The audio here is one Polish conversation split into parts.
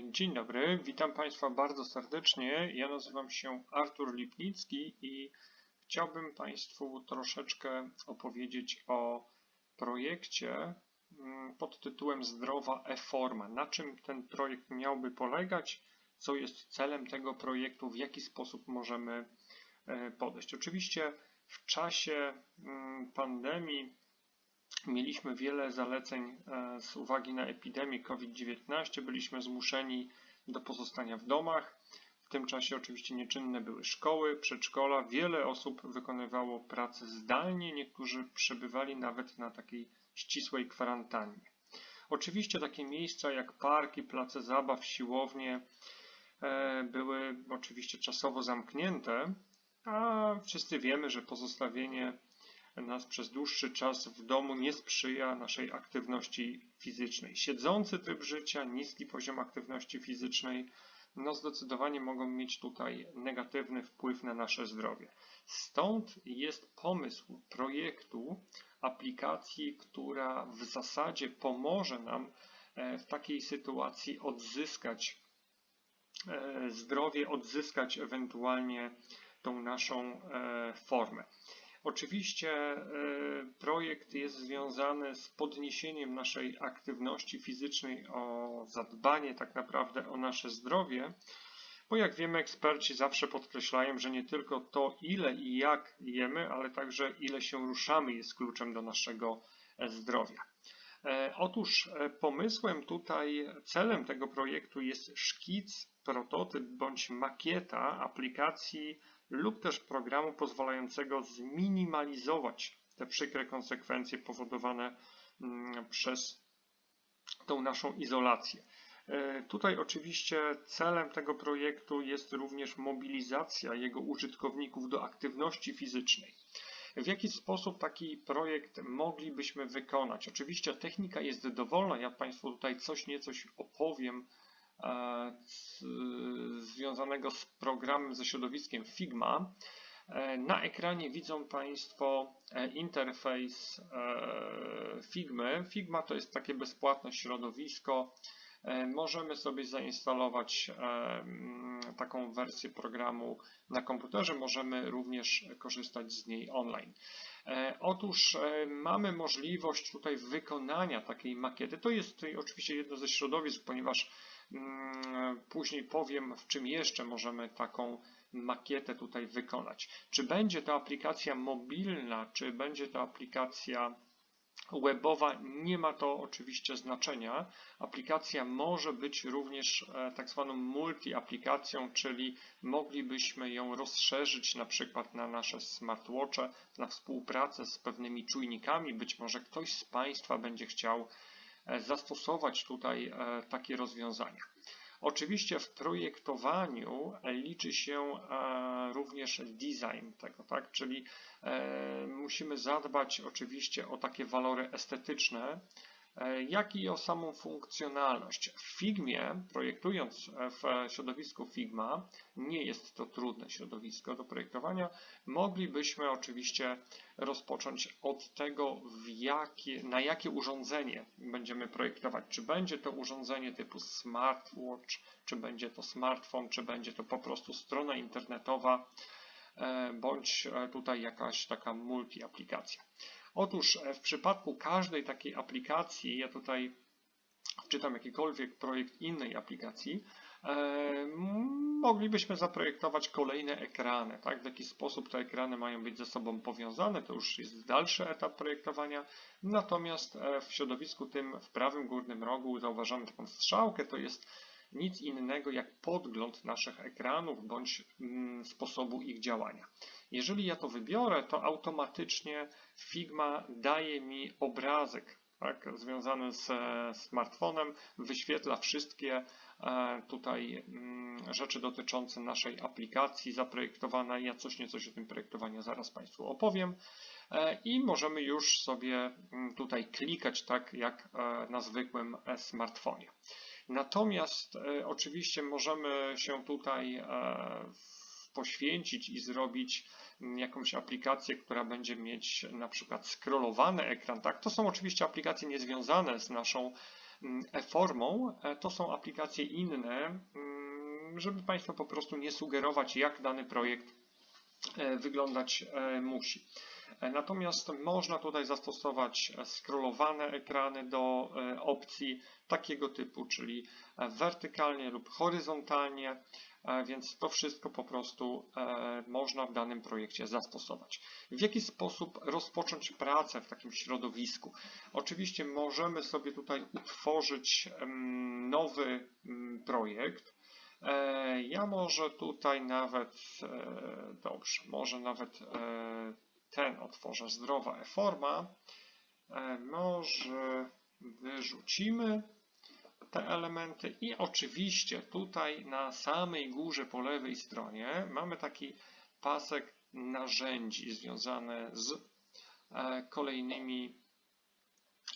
Dzień dobry, witam Państwa bardzo serdecznie. Ja nazywam się Artur Lipnicki i chciałbym Państwu troszeczkę opowiedzieć o projekcie mm, pod tytułem Zdrowa e-forma. Na czym ten projekt miałby polegać, co jest celem tego projektu, w jaki sposób możemy e, podejść. Oczywiście w czasie mm, pandemii Mieliśmy wiele zaleceń e, z uwagi na epidemię COVID-19. Byliśmy zmuszeni do pozostania w domach. W tym czasie oczywiście nieczynne były szkoły, przedszkola. Wiele osób wykonywało pracę zdalnie, niektórzy przebywali nawet na takiej ścisłej kwarantannie. Oczywiście takie miejsca jak parki, place zabaw, siłownie e, były oczywiście czasowo zamknięte, a wszyscy wiemy, że pozostawienie nas przez dłuższy czas w domu nie sprzyja naszej aktywności fizycznej. Siedzący tryb życia, niski poziom aktywności fizycznej, no zdecydowanie mogą mieć tutaj negatywny wpływ na nasze zdrowie. Stąd jest pomysł projektu aplikacji, która w zasadzie pomoże nam e, w takiej sytuacji odzyskać e, zdrowie, odzyskać ewentualnie tą naszą e, formę. Oczywiście e, projekt jest związany z podniesieniem naszej aktywności fizycznej, o zadbanie tak naprawdę o nasze zdrowie, bo jak wiemy, eksperci zawsze podkreślają, że nie tylko to, ile i jak jemy, ale także ile się ruszamy jest kluczem do naszego e, zdrowia. E, otóż pomysłem tutaj, celem tego projektu jest szkic, prototyp bądź makieta aplikacji lub też programu pozwalającego zminimalizować te przykre konsekwencje powodowane mm, przez tą naszą izolację. E, tutaj oczywiście celem tego projektu jest również mobilizacja jego użytkowników do aktywności fizycznej. W jaki sposób taki projekt moglibyśmy wykonać? Oczywiście technika jest dowolna, ja Państwu tutaj coś niecoś opowiem związanego z programem ze środowiskiem Figma. E, na ekranie widzą Państwo e, interfejs Figmy. Figma to jest takie bezpłatne środowisko. Możemy sobie zainstalować taką wersję programu na komputerze, możemy również korzystać z niej online. Otóż mamy możliwość tutaj wykonania takiej makiety. To jest oczywiście jedno ze środowisk, ponieważ później powiem, w czym jeszcze możemy taką makietę tutaj wykonać. Czy będzie to aplikacja mobilna, czy będzie to aplikacja webowa, nie ma to oczywiście znaczenia. Aplikacja może być również e, tak zwaną multi-aplikacją, czyli moglibyśmy ją rozszerzyć na przykład na nasze smartwatche, na współpracę z pewnymi czujnikami. Być może ktoś z Państwa będzie chciał zastosować tutaj e, takie rozwiązania. Oczywiście w projektowaniu liczy się e, również design tego, tak? czyli musimy zadbać oczywiście o takie walory estetyczne, E, jak i o samą funkcjonalność. W Figmie, projektując w środowisku Figma, nie jest to trudne środowisko do projektowania, moglibyśmy oczywiście rozpocząć od tego, jakie, na jakie urządzenie będziemy projektować. Czy będzie to urządzenie typu smartwatch, czy będzie to smartfon, czy będzie to po prostu strona internetowa, e, bądź e, tutaj jakaś taka multi-aplikacja. Otóż e, w przypadku każdej takiej aplikacji, ja tutaj wczytam jakikolwiek projekt innej aplikacji, e, moglibyśmy zaprojektować kolejne ekrany. Tak? W jaki sposób te ekrany mają być ze sobą powiązane, to już jest dalszy etap projektowania. Natomiast e, w środowisku tym w prawym górnym rogu zauważamy taką strzałkę, to jest nic innego jak podgląd naszych ekranów bądź mm, sposobu ich działania. Jeżeli ja to wybiorę, to automatycznie Figma daje mi obrazek tak, związany z smartfonem, wyświetla wszystkie e, tutaj mm, rzeczy dotyczące naszej aplikacji zaprojektowanej. Ja coś nieco o tym projektowaniu zaraz Państwu opowiem. E, I możemy już sobie mm, tutaj klikać tak jak e, na zwykłym smartfonie. Natomiast e, oczywiście możemy się tutaj e, poświęcić i zrobić mm, jakąś aplikację, która będzie mieć na przykład scrollowany ekran. Tak? To są oczywiście aplikacje niezwiązane z naszą mm, e-formą, e, to są aplikacje inne, mm, żeby Państwu po prostu nie sugerować, jak dany projekt wyglądać musi. E, Natomiast można tutaj zastosować scrollowane ekrany do e, opcji takiego typu, czyli e, wertykalnie lub horyzontalnie, więc to wszystko po prostu można w danym projekcie zastosować. W jaki sposób rozpocząć pracę w takim środowisku? Oczywiście możemy sobie tutaj utworzyć nowy mm, projekt. Ja może tutaj nawet, dobrze, może nawet ten otworzę, zdrowa e-forma. E, Może wyrzucimy te elementy i oczywiście tutaj na samej górze po lewej stronie mamy taki pasek narzędzi związane z e, kolejnymi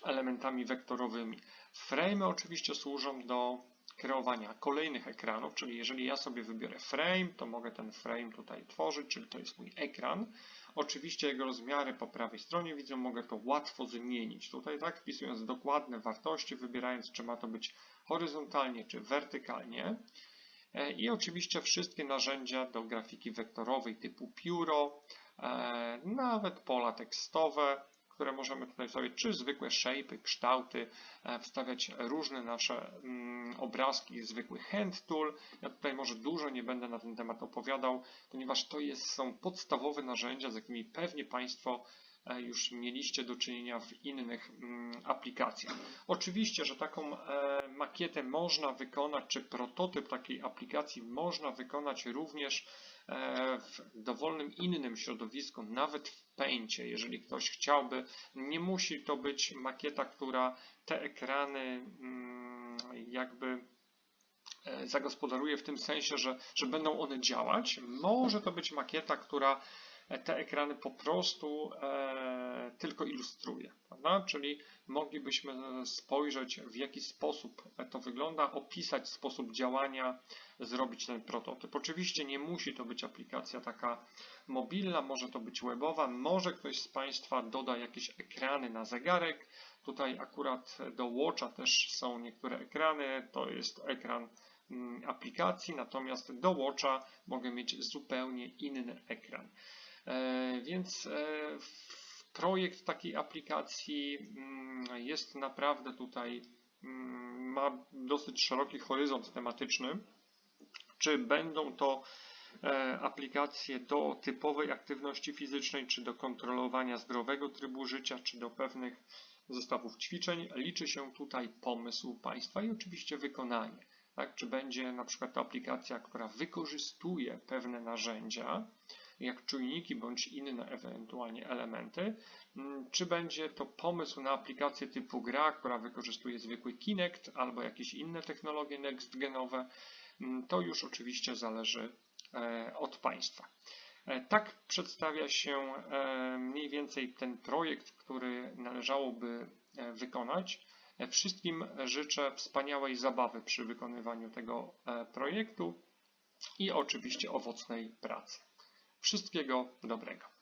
elementami wektorowymi. Frame oczywiście służą do kreowania kolejnych ekranów, czyli jeżeli ja sobie wybiorę frame, to mogę ten frame tutaj tworzyć, czyli to jest mój ekran. Oczywiście jego rozmiary po prawej stronie widzę, mogę to łatwo zmienić. Tutaj tak, wpisując dokładne wartości, wybierając czy ma to być horyzontalnie czy wertykalnie. E, I oczywiście wszystkie narzędzia do grafiki wektorowej typu pióro, e, nawet pola tekstowe, które możemy tutaj sobie, czy zwykłe shape'y, kształty, e, wstawiać różne nasze mm, obrazki, zwykły hand tool. Ja tutaj może dużo nie będę na ten temat opowiadał, ponieważ to jest, są podstawowe narzędzia, z jakimi pewnie Państwo e, już mieliście do czynienia w innych mm, aplikacjach. Oczywiście, że taką e, makietę można wykonać, czy prototyp takiej aplikacji można wykonać również e, w dowolnym innym środowisku, nawet w Paincie, jeżeli ktoś chciałby. Nie musi to być makieta, która te ekrany mm, jakby e, zagospodaruje w tym sensie, że, że będą one działać. Może to być makieta, która te ekrany po prostu e, tylko ilustruje, prawda? Czyli moglibyśmy spojrzeć, w jaki sposób to wygląda, opisać sposób działania, zrobić ten prototyp. Oczywiście nie musi to być aplikacja taka mobilna, może to być webowa, może ktoś z Państwa doda jakieś ekrany na zegarek. Tutaj akurat do Watcha też są niektóre ekrany, to jest ekran mm, aplikacji, natomiast do Watcha mogę mieć zupełnie inny ekran. E, Więc e, projekt takiej aplikacji mm, jest naprawdę tutaj, mm, ma dosyć szeroki horyzont tematyczny. Czy będą to e, aplikacje do typowej aktywności fizycznej, czy do kontrolowania zdrowego trybu życia, czy do pewnych zestawów ćwiczeń, liczy się tutaj pomysł Państwa i oczywiście wykonanie. Tak? Czy będzie na przykład to aplikacja, która wykorzystuje pewne narzędzia, jak czujniki bądź inne ewentualnie elementy, Mm, czy będzie to pomysł na aplikację typu gra, która wykorzystuje zwykły Kinect albo jakieś inne technologie next-genowe, Mm, to już oczywiście zależy e, od Państwa. E, Tak przedstawia się e, mniej więcej ten projekt, który należałoby wykonać. Wszystkim życzę wspaniałej zabawy przy wykonywaniu tego projektu i oczywiście owocnej pracy. Wszystkiego dobrego.